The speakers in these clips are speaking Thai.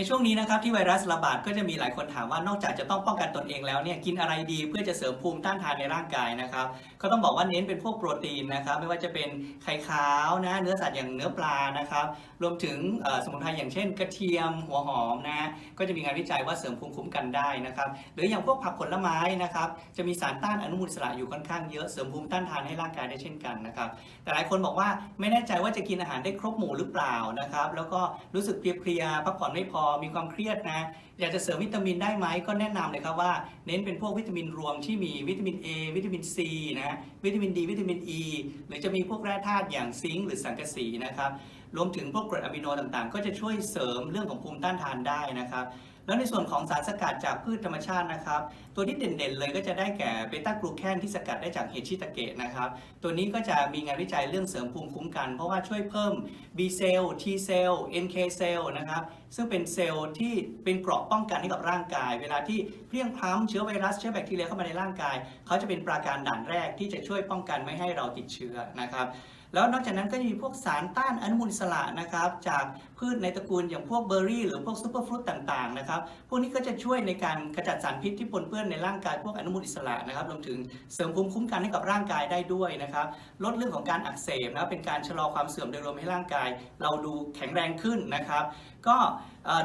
ในช่วงนี้นะครับที่ไวรัสระบาดก็จะมีหลายคนถามว่านอกจากจะต้องป้องกันตนเองแล้วเนี่ยกินอะไรดีเพื่อจะเสริมภูมิต้านทานในร่างกายนะครับก็ต้องบอกว่าเน้นเป็นพวกโปรตีนนะครับไม่ว่าจะเป็นไข่ขาวนะเนื้อสัตว์อย่างเนื้อปลานะครับรวมถึงสมุนไพรอย่างเช่น กระเทียมหัวหอมนะก็จะมีงานวิจัยว่าเสริมภูมิคุ้มกันได้นะครับหรืออย่างพวกผักผลไม้นะครับจะมีสารต้านอนุมูลอิสระอยู่ค่อนข้างเยอะเสริมภูมิต้านทานให้ร่างกายได้เช่นกันนะครับแต่หลายคนบอกว่าไม่แน่ใจว่าจะกินอาหารได้ครบหมู่หรือเปล่านะครับแล้วก็รู้สึกเพลียๆพักผ่อนไม่พอมีความเครียดนะ อยากจะเสริมวิตามินได้ไหมก็แนะนำเลยครับว่า เน้นเป็นพวกวิตามินรวมที่มีวิตามิน A วิตามิน C นะ วิตามิน D วิตามิน E หรือจะมีพวกแร่ธาตุอย่างซิงค์หรือสังกะสีนะครับ รวมถึงพวกกรดอะมิโนต่างๆ ก็จะช่วยเสริมเรื่องของภูมิต้านทานได้นะครับ แล้วในส่วนของสารสกัดจากพืชธรรมชาตินะครับ ตัวที่เด่นๆเลยก็จะได้แก่เบต้ากลูแคนที่สกัดได้จากเห็ดชิตาเกะนะครับ ตัวนี้ก็จะมีงานวิจัยเรื่องเสริมภูมิคุ้มกัน เพราะว่าช่วยเพิ่ม B เซลล์ T เซลล์ NK เซลล์นะครับซึ่งเป็นเซลล์ที่เป็นเกราะป้องกันให้กับร่างกาย เวลาที่เพลี้ยงพล้ำเชื้อไวรัสเชื้อแบคทีเรียเข้ามาในร่างกาย เขาจะเป็นปราการด่านแรกที่จะช่วยป้องกันไม่ให้เราติดเชื้อนะครับ แล้วนอกจากนั้นก็จะมีพวกสารต้านอนุมูลอิสระนะครับ จากพืชในตระกูลอย่างพวกเบอร์รี่ หรือพวกซูเปอร์ฟรุตต่างๆนะครับพวกนี้ก็จะช่วยในการขจัดสารพิษที่ปนเปื้อนในร่างกายพวกอนุมูลอิสระนะครับรวมถึงเสริมภูมิคุ้มกันให้กับร่างกายได้ด้วยนะครับลดเรื่องของการอักเสบนะเป็นการชะลอความเสื่อมโดยรวมให้ร่างกาย เราดูแข็งแรงขึ้นนะครับ ก็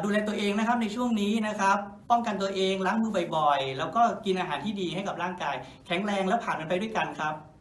ดูแลตัวเองนะครับในช่วงนี้นะครับป้องกันตัวเองล้างมือบ่อยๆ แล้วก็กินอาหารที่ดีให้กับร่างกาย แข็งแรงและผ่านมันไปด้วยกันครับ